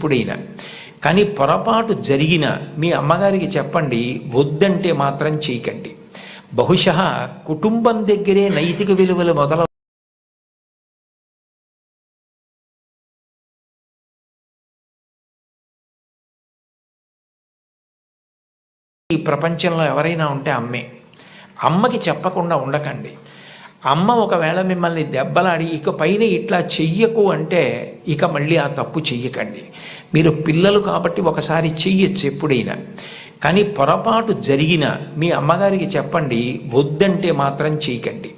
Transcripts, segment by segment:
ఎప్పుడైనా కానీ పొరపాటు జరిగిన మీ అమ్మగారికి చెప్పండి వద్దంటే మాత్రం చేయకండి. బహుశ కుటుంబం దగ్గరే నైతిక విలువలు మొదల ఈ ప్రపంచంలో ఎవరైనా ఉంటే అమ్మే. అమ్మకి చెప్పకుండా ఉండకండి. అమ్మ ఒకవేళ మిమ్మల్ని దెబ్బలాడి ఇక పైన ఇట్లా చెయ్యకు అంటే ఇక మళ్ళీ ఆ తప్పు చెయ్యకండి. మీరు పిల్లలు కాబట్టి ఒకసారి చెయ్యొచ్చు ఎప్పుడైనా. కానీ పొరపాటు జరిగిన మీ అమ్మగారికి చెప్పండి వద్దంటే మాత్రం చేయకండి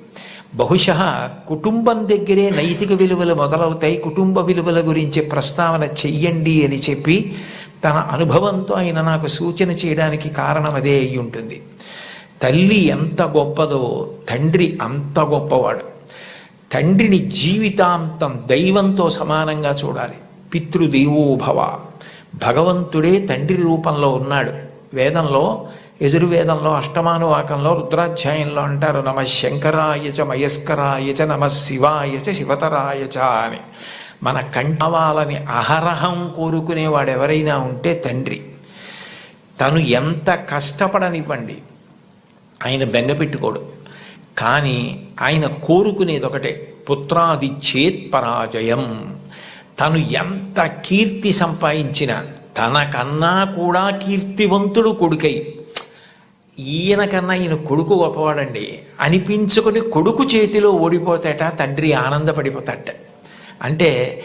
బహుశా కుటుంబం దగ్గరే నైతిక విలువలు మొదలవుతాయి కుటుంబ విలువల గురించి ప్రస్తావన చెయ్యండి అని చెప్పి తన అనుభవంతో ఆయన నాకు సూచన చేయడానికి కారణం అదే అయి ఉంటుంది. తల్లి ఎంత గొప్పదో తండ్రి అంత గొప్పవాడు. తండ్రిని జీవితాంతం దైవంతో సమానంగా చూడాలి. పితృదేవోభవ. భగవంతుడే తండ్రి రూపంలో ఉన్నాడు. వేదంలో ఎదుర్వేదంలో అష్టమానువాకంలో రుద్రాధ్యాయంలో అంటారు నమ శంకరాయచ మయస్కరాయచ నమ శివాయచ శివతరాయచ అని. మన కంఠవాలని అహరహం కోరుకునేవాడు ఎవరైనా ఉంటే తండ్రి. తను ఎంత కష్టపడనివ్వండి ఆయన బెంగపెట్టుకోడు కానీ ఆయన కోరుకునేది ఒకటే పుత్రాది చేత్ పరాజయం. తను ఎంత కీర్తి సంపాదించిన తనకన్నా కూడా కీర్తివంతుడు కొడుకై. ఈయనకన్నా ఈయన కొడుకు గొప్పవాడండి. అనిపించుకుని కొడుకు చేతిలో ఓడిపోతాట తండ్రి ఆనందపడిపోతాట. అంటే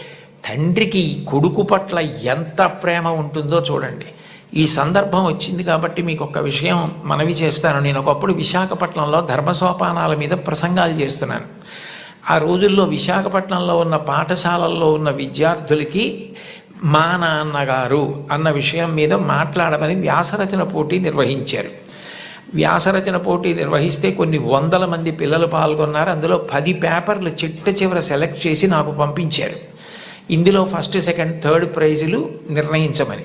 తండ్రికి కొడుకు పట్ల ఎంత ప్రేమ ఉంటుందో చూడండి. ఈ సందర్భం వచ్చింది కాబట్టి మీకు ఒక విషయం మనవి చేస్తాను. నేను ఒకప్పుడు విశాఖపట్నంలో ధర్మసోపానాల మీద ప్రసంగాలు చేస్తున్నాను. ఆ రోజుల్లో విశాఖపట్నంలో ఉన్న పాఠశాలల్లో ఉన్న విద్యార్థులకి మా నాన్నగారు అన్న విషయం మీద మాట్లాడమని వ్యాసరచన పోటీ నిర్వహించారు. వ్యాసరచన పోటీ నిర్వహిస్తే కొన్ని వందల మంది పిల్లలు పాల్గొన్నారు. అందులో పది పేపర్లు చిట్ట చివర సెలెక్ట్ చేసి నాకు పంపించారు. ఇందులో ఫస్ట్ సెకండ్ థర్డ్ ప్రైజులు నిర్ణయించమని.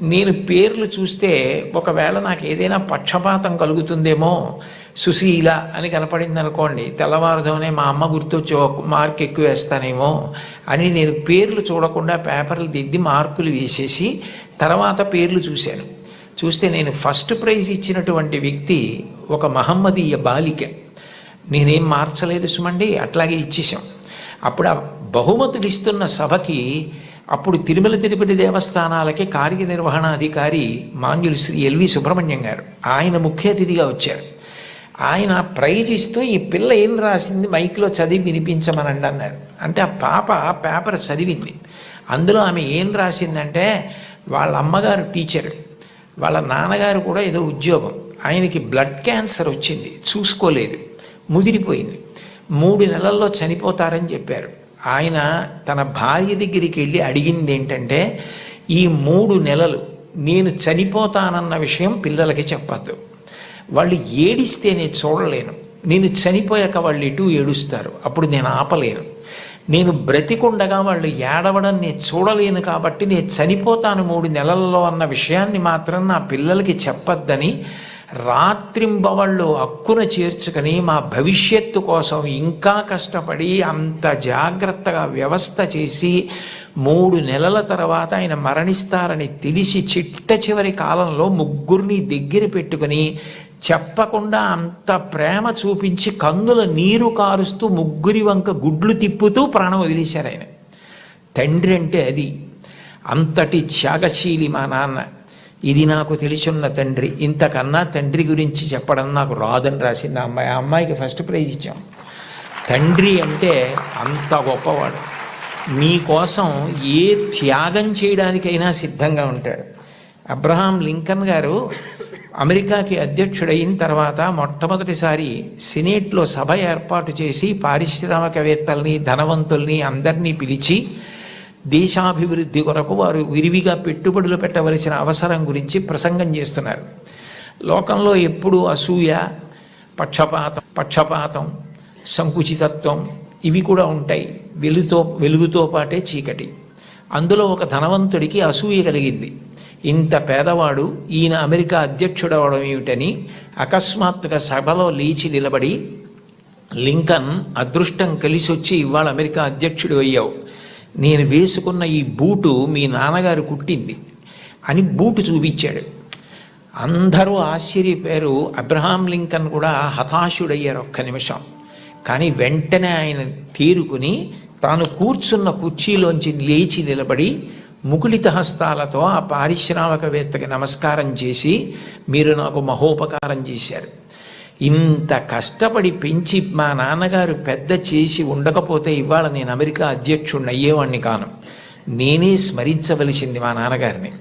నేను పేర్లు చూస్తే ఒకవేళ నాకు ఏదైనా పక్షపాతం కలుగుతుందేమో సుశీల అని కనపడింది అనుకోండి తెల్లవారుజామునే మా అమ్మ గుర్తొచ్చి ఒక మార్క్ ఎక్కువ వేస్తానేమో అని నేను పేర్లు చూడకుండా పేపర్లు దిద్ది మార్కులు వేసేసి తర్వాత పేర్లు చూశాను. చూస్తే నేను ఫస్ట్ ప్రైజ్ ఇచ్చినటువంటి వ్యక్తి ఒక మహమ్మదీయ బాలిక. నేనేం మార్చలేదు సుమండి అట్లాగే ఇచ్చేసాం అప్పుడు ఆ బహుమతులు ఇస్తున్న సభకి అప్పుడు తిరుమల తిరుపతి దేవస్థానాలకి కార్యనిర్వహణాధికారి మాన్యులు శ్రీ ఎల్వి సుబ్రహ్మణ్యం గారు. ఆయన ముఖ్య అతిథిగా వచ్చారు. ఆయన ప్రైజ్ ఇస్తూ ఈ పిల్ల ఏం రాసింది? మైక్లో చదివి వినిపించమనండి అన్నారు. అంటే ఆ పాప పేపర్ చదివింది. అందులో ఆమె ఏం రాసిందంటే వాళ్ళ అమ్మగారు టీచర్ వాళ్ళ నాన్నగారు కూడా ఏదో ఉద్యోగం. ఆయనకి బ్లడ్ క్యాన్సర్ వచ్చింది. చూసుకోలేదు. ముదిరిపోయింది. మూడు నెలల్లో చనిపోతారని చెప్పారు. ఆయన తన భార్య దగ్గరికి వెళ్ళి అడిగింది ఏంటంటే ఈ మూడు నెలలు నేను చనిపోతానన్న విషయం పిల్లలకి చెప్పద్దు. వాళ్ళు ఏడిస్తే నేను చూడలేను. నేను చనిపోయాక వాళ్ళు ఇటు ఏడుస్తారు. అప్పుడు నేను ఆపలేను. నేను బ్రతికుండగా వాళ్ళు ఏడవడం నేను చూడలేను కాబట్టి నేను చనిపోతాను మూడు నెలల్లో అన్న విషయాన్ని మాత్రం నా పిల్లలకి చెప్పొద్దని రాత్రింబవళ్ళు హక్కున చేర్చుకొని మా భవిష్యత్తు కోసం ఇంకా కష్టపడి అంత జాగ్రత్తగా వ్యవస్థ చేసి మూడు నెలల తర్వాత ఆయన మరణిస్తారని తెలిసి చిట్ట చివరి కాలంలో ముగ్గురిని దగ్గర పెట్టుకుని చెప్పకుండా అంత ప్రేమ చూపించి కన్నుల నీరు కారుస్తూ ముగ్గురి వంక గుడ్లు తిప్పుతూ ప్రాణం వదిలేశారు ఆయన. తండ్రి అంటే అది. అంతటి త్యాగశీలి మా నాన్న. ఇది నాకు తెలిసున్న తండ్రి. ఇంతకన్నా తండ్రి గురించి చెప్పడం నాకు రాదని రాసింది ఆ అమ్మాయి. ఆ అమ్మాయికి ఫస్ట్ ప్రైజ్ ఇచ్చాం. తండ్రి అంటే అంత గొప్పవాడు. మీకోసం ఏ త్యాగం చేయడానికైనా సిద్ధంగా ఉంటాడు. అబ్రహాం లింకన్ గారు అమెరికాకి అధ్యక్షుడైన తర్వాత మొట్టమొదటిసారి సినేట్లో సభ ఏర్పాటు చేసి పారిశ్రామికవేత్తల్ని ధనవంతుల్ని అందరినీ పిలిచి దేశాభివృద్ధి కొరకు వారు విరివిగా పెట్టుబడులు పెట్టవలసిన అవసరం గురించి ప్రసంగం చేస్తున్నారు. లోకంలో ఎప్పుడు అసూయ పక్షపాతం పక్షపాతం సంకుచితత్వం ఇవి కూడా ఉంటాయి. వెలుతో వెలుగుతో పాటే చీకటి. అందులో ఒక ధనవంతుడికి అసూయ కలిగింది. ఇంత పేదవాడు ఈయన అమెరికా అధ్యక్షుడు అవడం ఏమిటని అకస్మాత్తుగా సభలో లేచి నిలబడి లింకన్ అదృష్టం కలిసి వచ్చి ఇవాళ అమెరికా అధ్యక్షుడు అయ్యావు. నేను వేసుకున్న ఈ బూటు మీ నాన్నగారు కుట్టింది అని బూటు చూపించాడు. అందరూ ఆశ్చర్యపోయారు. అబ్రహాం లింకన్ కూడా హతాశుడయ్యారు ఒక్క నిమిషం. కానీ వెంటనే ఆయన తీరుకుని తాను కూర్చున్న కుర్చీలోంచి లేచి నిలబడి ముకులిత హస్తాలతో ఆ పారిశ్రామికవేత్తకి నమస్కారం చేసి మీరు నాకు మహోపకారం చేశారు. ఇంత కష్టపడి పెంచి మా నాన్నగారు పెద్ద చేసి ఉండకపోతే ఇవాళ నేను అమెరికా అధ్యక్షుడిని అయ్యేవాడిని కాను. నేనే స్మరించవలసింది మా నాన్నగారిని.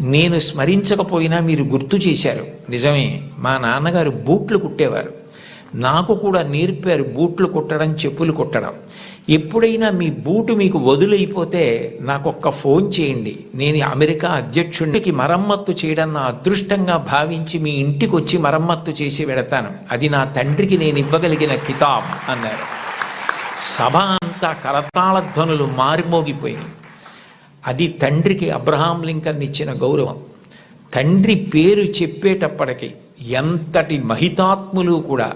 నేను స్మరించకపోయినా మీరు గుర్తు చేశారు. నిజమే మా నాన్నగారు బూట్లు కుట్టేవారు. నాకు కూడా నేర్పారు బూట్లు కుట్టడం చెప్పులు కుట్టడం. ఎప్పుడైనా మీ బూటు మీకు వదులైపోతే నాకు ఒక్క ఫోన్ చేయండి. నేను అమెరికా అధ్యక్షుడికి మరమ్మత్తు చేయడం నా అదృష్టంగా భావించి మీ ఇంటికి వచ్చి మరమ్మత్తు చేసి వెడతాను అది నా తండ్రికి నేను ఇవ్వగలిగిన కితాబ్ అన్నారు. సభ అంతా కరతాళ ధ్వనులు మారిమోగిపోయింది అది తండ్రికి అబ్రహాం లింకన్ ఇచ్చిన గౌరవం. తండ్రి పేరు చెప్పేటప్పటికీ ఎంతటి మహితాత్ములు కూడా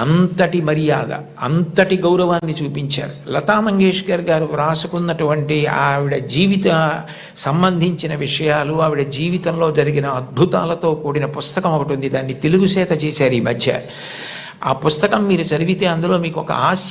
అంతటి మర్యాద అంతటి గౌరవాన్ని చూపించారు. లతా మంగేష్కర్ గారు వ్రాసుకున్నటువంటి ఆవిడ జీవిత సంబంధించిన విషయాలు ఆవిడ జీవితంలో జరిగిన అద్భుతాలతో కూడిన పుస్తకం ఒకటి ఉంది. దాన్ని తెలుగు చేత చేశారు ఈ మధ్య. ఆ పుస్తకం మీరు చదివితే అందులో మీకు ఒక ఆశ